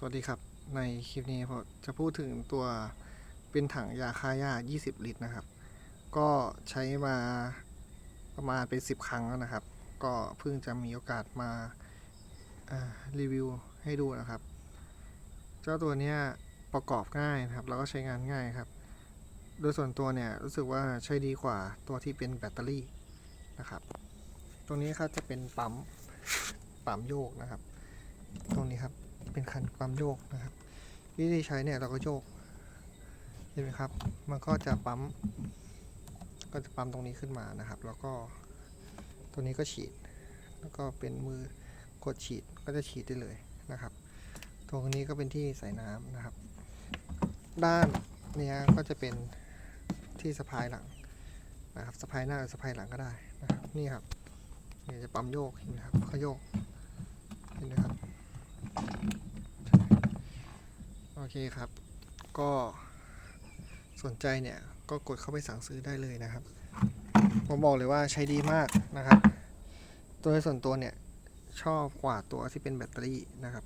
สวัสดีครับ ในคลิปนี้ผมจะพูดถึงตัวเป็นถังยาฆ่าหญ้า 20 ลิตรนะครับ ก็ใช้มาประมาณเป็น 10 ครั้งแล้วนะครับ ก็เพิ่งจะมีโอกาสมาารีวิวให้ดูนะครับ เจ้าตัวนี้ประกอบง่ายนะครับ แล้วก็ใช้งานง่ายครับ โดยส่วนตัวเนี่ยรู้สึกว่าใช้ดีกว่าตัวที่เป็นแบตเตอรี่นะครับ ตรงนี้ครับจะเป็นปั๊มปั๊มโยกนะครับ ตรงนี้ครับ เป็นคันปั๊มโยกนะครับ วิธีใช้เนี่ยเราก็โยกเห็นไหมครับ มันก็จะปั๊ม ก็จะปั๊มตรงนี้ขึ้นมานะครับ แล้วก็ตัวนี้ก็ฉีด แล้วก็เป็นมือกดฉีดก็จะฉีดได้เลยนะครับ ตรงนี้ก็เป็นที่ใส่น้ำนะครับ ด้านเนี้ยก็จะเป็นที่สะพายหลังนะครับสะพายหน้าหรือสะพายหลังก็ได้นะครับนี่ครับเนี่ยจะปั๊มโยกเห็นไหมครับเขาโยกเห็นไหมครับ โอ เคครับ ก็สนใจเนี่ยก็กดเข้าไปสั่งซื้อได้เลยนะครับ ผมบอกเลยว่าใช้ดีมากนะครับ ตัวส่วนตัวเนี่ยชอบกว่าตัวที่เป็นแบตเตอรี่นะครับ